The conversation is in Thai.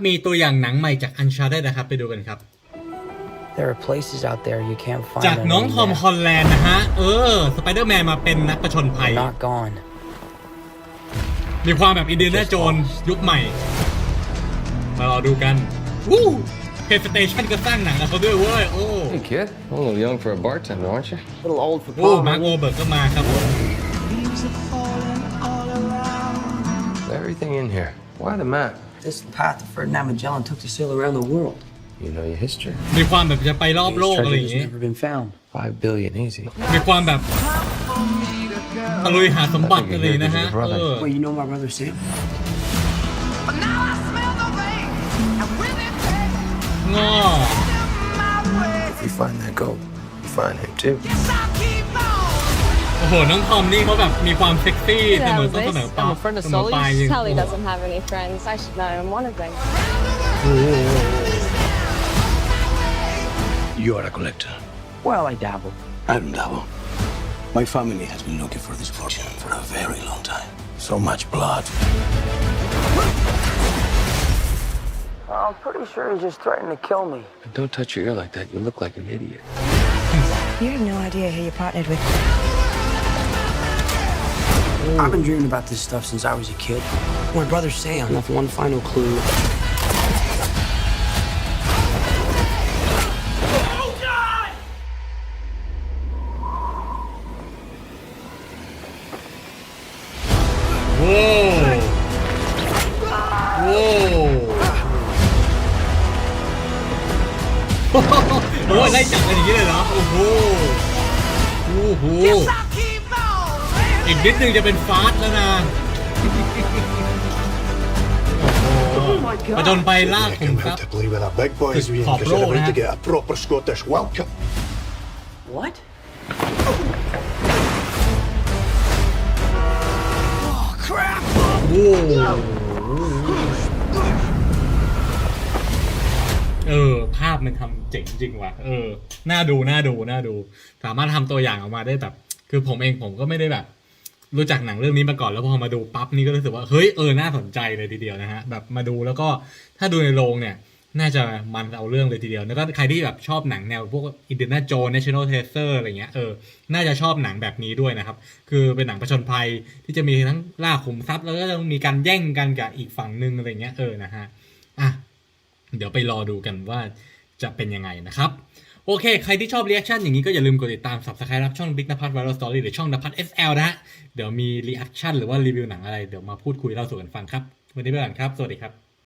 มีตัวอย่างหนังใหม่จาก Uncharted นะครับ ไปดูกันครับ There are places out there you can't find จาก on น้อง any ทอม map. ฮอลแลนด์นะฮะ เออ สไปเดอร์แมนมาเป็นนักประชนภัย They're not gone. มีความแบบอินเดียนาโจนยุคใหม่ มารอดูกัน วู้เพจสเตชันก็สร้างหนังกับเขาด้วยเว้ย โอ้ Hey, kid. A little young for a bartender, aren't you? A little old for โอ้ Paul. มาร์ o โอเบิร์กก็มาครับผม Everything in here. Why the map? This is the path that Ferdinand Magellan took to sail around the world. You know your history. มีความแบบจะไปรอบโล This กอะไรอ treasure ย่าง has งี้ never been found. Five billion easy. มีความแบบตะลุยหาสมบัติอะไรนะฮะ เออ Wait, you know my brother Sam? But now I smell the vein. And with it takes งอ my way. If we find that gold, we find him too. Yes, I'll keep on. โอ้โห น้องทอมนี่เขาแบบมีความเซ็กซี่เสมอต้นเสมอปลาย I'm a friend of เสมอปลายจริง Sully's. Sally doesn't have any friends. I should know. I'm one of them. You are a collector. Well, I dabble. I don't dabble. My family has been looking for this fortune for a very long time. So much blood. I'm pretty sure he's just threatening to kill me. Don't touch your ear like that. You look like an idiot. You have no idea who you partnered with. Ooh. I've been dreaming about this stuff since I was a kid. My brother Sam left one final clue. Oh, God! Whoa! Whoa! 오, 나이스! 아니, 이래라. 오호! 오호! อโอ้โหโอ้โห Yes, I'll keep on. อีกนิดนึงจะเป็นฟาสแล้วนะประจนไปล่า I ขุม came ทรัพ out ย์ to play with a big boys It's wing pop because you're roll, about eh? to get a proper Scottish welcome. What? โอ้เออ ภาพมันทำเจ๋งจริงว่ะ เออ น่าดู น่าดู น่าดู สามารถทำตัวอย่างออกมาได้แบบ คือผมเองผมก็ไม่ได้แบบ รู้จักหนังเรื่องนี้มาก่อนแล้วพอมาดูปั๊บนี่ก็รู้สึกว่าเฮ้ยเออน่าสนใจเลยทีเดียวนะฮะแบบมาดูแล้วก็ถ้าดูในโรงเนี่ยน่าจะมันเอาเรื่องเลยทีเดียว แล้วก็ใครที่แบบชอบหนังแนวพวกอินเดียนาโจน National Treasure อะไรเงี้ย เออ น่าจะชอบหนังแบบนี้ด้วยนะครับ คือเป็นหนังประชนภัยที่จะมีทั้งล่าขุมทรัพย์ แล้วก็จะมีการแย่งกันกับอีกฝั่งหนึ่งอะไรเงี้ย เออ นะฮะ อะ เดี๋ยวไปรอดูกันว่า จะเป็นยังไงนะครับ โอเค ใครที่ชอบรีแอคชั่นอย่างนี้ก็อย่าลืมกดติดตาม subscribe รับช่อง Big นภัทร Viral Story หรือช่องนภัทร SL นะฮะเดี๋ยวมีรีแอคชั่นหรือว่ารีวิวหนังอะไรเดี๋ยวมาพูดคุยเล่าสู่กันฟังครับวันนี้ไปก่อนครับ สวัสดีครับ